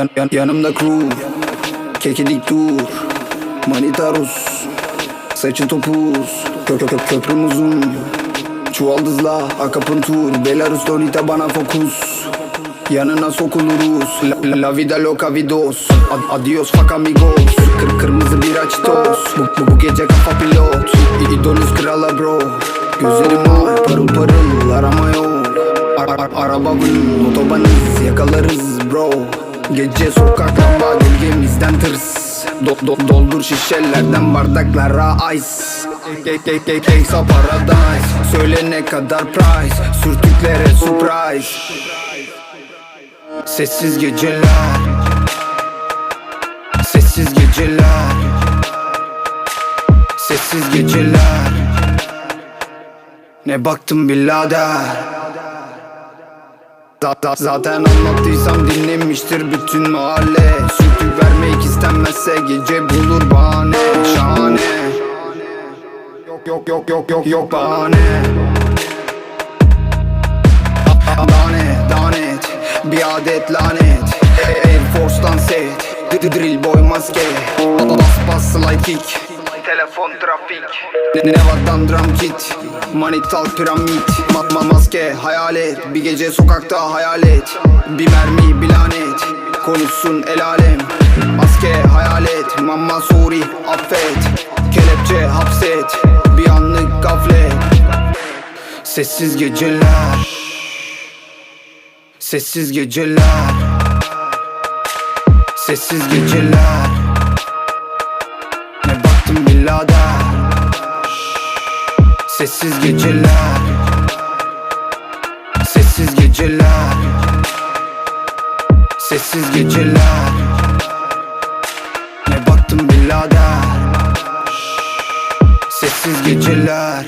yan, yan, Yanımda crew Kekedik dur. Manita Rus. Saçı topuz. Kö, kö, kö, Köprüm uzun. Çuvaldızla akapın tur. Belarus Lolita bana fokus. Yanına sokuluruz. La, la, vida loca vidos. Ad, Adios fuck amigos. Kır, Kırmızı bir açtos bu, bu, bu gece kafa pilot. İdolüz krala bro. Gözlerim var parıl parıl. Arama yol. Ar- ar- Araba vın. Otobanız yakalarız bro Gece sokak lamba gölgemizden tırs do, do, Doldur şişelerden bardaklara ice Kek kek kek kek paradise. Söyle ne kadar price. Sürtüklere surprise. Sessiz geceler. Sessiz geceler. Sessiz geceler. Ne baktım birader Zaten, zaten anlattıysam dinlemiştir bütün mahalle. Sürtük vermek istenmezse gece bulur bahane. Şahane. Yok yok yok yok yok yok bahane. Lanet lanet. Bir adet lanet. Air Force'dan set. Drill boy maske. Bas bas slide kick Telefon trafik. Ne- Neva'dan drum kit Manital piramit. Matma maske hayalet Bir gece sokakta hayalet Bir mermi bir lanet Konuşsun el alem. Maske hayalet Mama sorry affet. Kelepçe hapset Bir anlık gaflet. Sessiz geceler. Sessiz geceler. Sessiz geceler birader Sessiz geceler. Sessiz geceler. Sessiz geceler. Ne baktım birader? Sessiz geceler